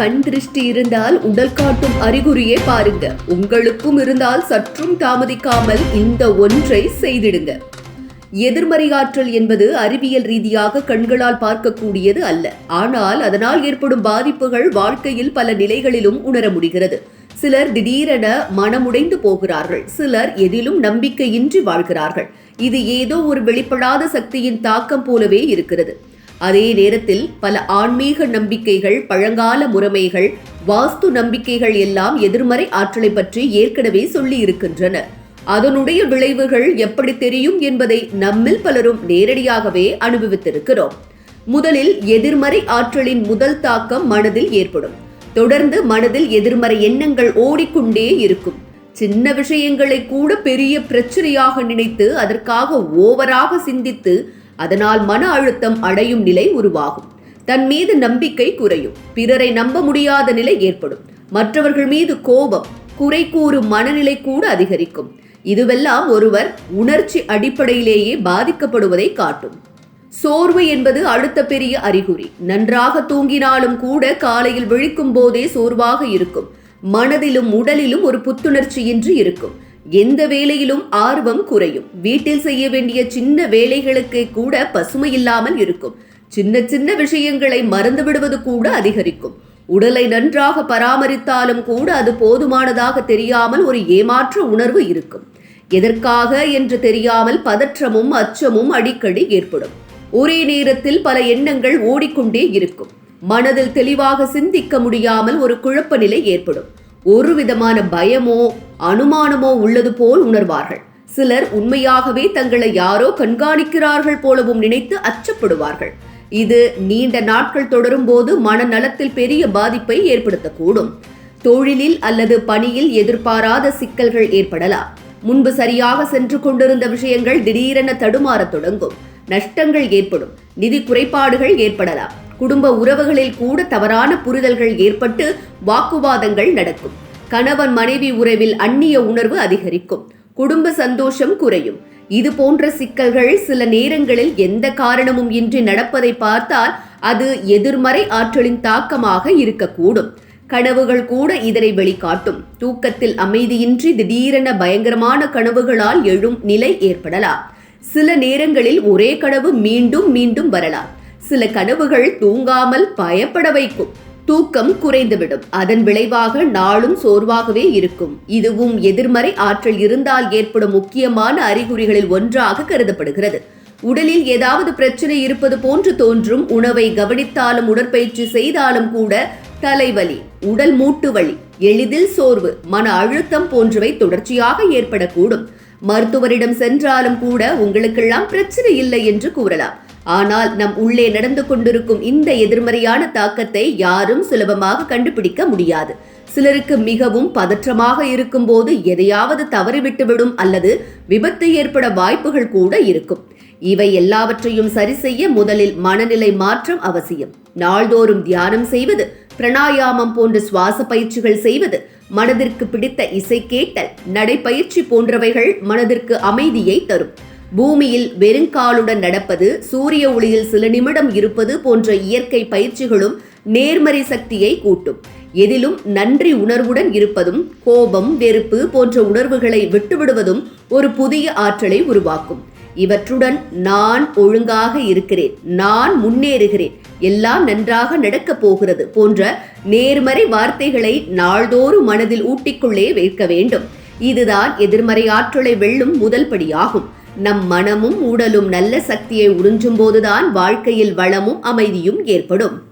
கண் திருஷ்டி இருந்தால் உடல் காட்டும் அறிகுறியே பாருங்க. உங்களுக்கும் இருந்தால் சற்றும் தாமதிக்காமல் இந்த ஒன்றை செய்திடுங்க. எதிர்மறையாற்றல் என்பது அறிவியல் ரீதியாக கண்களால் பார்க்கக்கூடியது அல்ல. ஆனால் அதனால் ஏற்படும் பாதிப்புகள் வாழ்க்கையில் பல நிலைகளிலும் உணர முடிகிறது. சிலர் திடீரென மனமுடைந்து போகிறார்கள். சிலர் எதிலும் நம்பிக்கையின்றி வாழ்கிறார்கள். இது ஏதோ ஒரு வெளிப்படாத சக்தியின் தாக்கம் போலவே இருக்கிறது. அதே நேரத்தில் பல ஆன்மீக நம்பிக்கைகள் பழங்கால முறைமைகள் வாஸ்து நம்பிக்கைகள் எல்லாம் எதிர்மறை ஆற்றலை பற்றி ஏற்கனவே சொல்லி இருக்கின்றன அதனுடைய விளைவுகள் எப்படி தெரியும் என்பதை நம்மில் பலரும் நேரடியாகவே அனுபவித்திருக்கிறோம். முதலில் எதிர்மறை ஆற்றலின் முதல் தாக்கம் மனதில் ஏற்படும். தொடர்ந்து மனதில் எதிர்மறை எண்ணங்கள் ஓடிக்கொண்டே இருக்கும். சின்ன விஷயங்களை கூட பெரிய பிரச்சனையாக நினைத்து அதற்காக ஓவராக சிந்தித்து அதனால் மன அழுத்தம் அடையும் நிலை உருவாகும். தன் மீது நம்பிக்கை குறையும். பிறரை நம்ப முடியாத நிலை ஏற்படும். மற்றவர்கள் மீது கோபம் குறை கூறும் மனநிலை கூட அதிகரிக்கும். இதுவெல்லாம் ஒருவர் உணர்ச்சி அடிப்படையிலேயே பாதிக்கப்படுவதை காட்டும். சோர்வு என்பது அடுத்த பெரிய அறிகுறி. நன்றாக தூங்கினாலும் கூட காலையில் விழிக்கும் போதே சோர்வாக இருக்கும். மனதிலும் உடலிலும் ஒரு புத்துணர்ச்சியின்றி இருக்கும். எந்த வேலையிலும் ஆர்வம் குறையும். வீட்டில் செய்ய வேண்டிய சின்ன வேலைகளுக்கு கூட பசுமை இல்லாமல் இருக்கும். சின்ன சின்ன விஷயங்களை மறந்து விடுவது கூட அதிகரிக்கும். உடலை நன்றாக பராமரித்தாலும் கூட அது போதுமானதாக தெரியாமல் ஒரு ஏமாற்ற உணர்வு இருக்கும். எதற்காக என்று தெரியாமல் பதற்றமும் அச்சமும் அடிக்கடி ஏற்படும். ஒரே நேரத்தில் பல எண்ணங்கள் ஓடிக்கொண்டே இருக்கும். மனதில் தெளிவாக சிந்திக்க முடியாமல் ஒரு குழப்ப நிலை ஏற்படும். ஒரு விதமான பயமோ அனுமானமோ உள்ளது போல் உணர்வார்கள். சிலர் உண்மையாகவே தங்களை யாரோ கண்காணிக்கிறார்கள் போலவும் நினைத்து அச்சப்படுவார்கள். இது நீண்ட நாட்கள் தொடரும் போது மனநலத்தில் பெரிய பாதிப்பை ஏற்படுத்தக்கூடும். தொழிலில் அல்லது பணியில் எதிர்பாராத சிக்கல்கள் ஏற்படலாம். முன்பு சரியாக சென்று கொண்டிருந்த விஷயங்கள் திடீரென தடுமாறத் தொடங்கும். நஷ்டங்கள் ஏற்படும். நிதி குறைபாடுகள் ஏற்படலாம். குடும்ப உறவுகளில் கூட தவறான புரிதல்கள் ஏற்பட்டு வாக்குவாதங்கள் நடக்கும். கணவன் மனைவி உறவில் அந்நிய உணர்வு அதிகரிக்கும். குடும்ப சந்தோஷம் குறையும். இது போன்ற சிக்கல்கள் சில நேரங்களில் எந்த காரணமும் இன்றி நடப்பதை பார்த்தால் அது எதிர்மறை ஆற்றலின் தாக்கமாக இருக்கக்கூடும். கனவுகள் கூட இதனை வெளிக்காட்டும். தூக்கத்தில் அமைதியின்றி திடீரென பயங்கரமான கனவுகளால் எழும் நிலை ஏற்படலாம். சில நேரங்களில் ஒரே கனவு மீண்டும் மீண்டும் வரலாம். சில கனவுகள் தூங்காமல் பயப்பட வைக்கும். தூக்கம் குறைந்துவிடும். அதன் விளைவாக நாளும் சோர்வாகவே இருக்கும். இதுவும் எதிர்மறை ஆற்றல் இருந்தால் ஏற்படும் முக்கியமான அறிகுறிகளில் ஒன்றாக கருதப்படுகிறது. உடலில் ஏதாவது பிரச்சனை இருப்பது போன்று தோன்றும். உணவை கவனித்தாலும் உடற்பயிற்சி செய்தாலும் கூட தலைவலி உடல் மூட்டு வலி எளிதில் சோர்வு மன அழுத்தம் போன்றவை தொடர்ச்சியாக ஏற்படக்கூடும். மருத்துவரிடம் சென்றாலும் கூட உங்களுக்கெல்லாம் பிரச்சனை இல்லை என்று கூறலாம். ஆனால் நம் உள்ளே நடந்து கொண்டிருக்கும் இந்த எதிர்மறையான தாக்கத்தை யாரும் சுலபமாக கண்டுபிடிக்க முடியாது. சிலருக்கு மிகவும் பதற்றமாக இருக்கும்போது எதையாவது தவறிவிட்டுவிடும் அல்லது விபத்து ஏற்பட வாய்ப்புகள் கூட இருக்கும். இவை எல்லாவற்றையும் சரி செய்ய முதலில் மனநிலை மாற்றம் அவசியம். நாள்தோறும் தியானம் செய்வது பிரணாயாமம் போன்ற சுவாச பயிற்சிகள் செய்வது மனதிற்கு பிடித்த இசை கேட்டல் நடைப்பயிற்சி போன்றவைகள் மனதிற்கு அமைதியை தரும். பூமியில் வெறுங்காலுடன் நடப்பது சூரிய ஒளியில் சில நிமிடம் இருப்பது போன்ற இயற்கை பயிற்சிகளும் நேர்மறை சக்தியை கூட்டும். எதிலும் நன்றி உணர்வுடன் இருப்பதும் கோபம் வெறுப்பு போன்ற உணர்வுகளை விட்டுவிடுவதும் ஒரு புதிய ஆற்றலை உருவாக்கும். இவற்றுடன் நான் ஒழுங்காக இருக்கிறேன் நான் முன்னேறுகிறேன் எல்லாம் நன்றாக நடக்கப் போகிறது போன்ற நேர்மறை வார்த்தைகளை நாள்தோறும் மனதில் ஊட்டிக்கொள்ளே வைக்க வேண்டும். இதுதான் எதிர்மறை ஆற்றலை வெல்லும் முதல் படியாகும். நம் மனமும் உடலும் நல்ல சக்தியை உறிஞ்சும் போதுதான் வாழ்க்கையில் வளமும் அமைதியும் ஏற்படும்.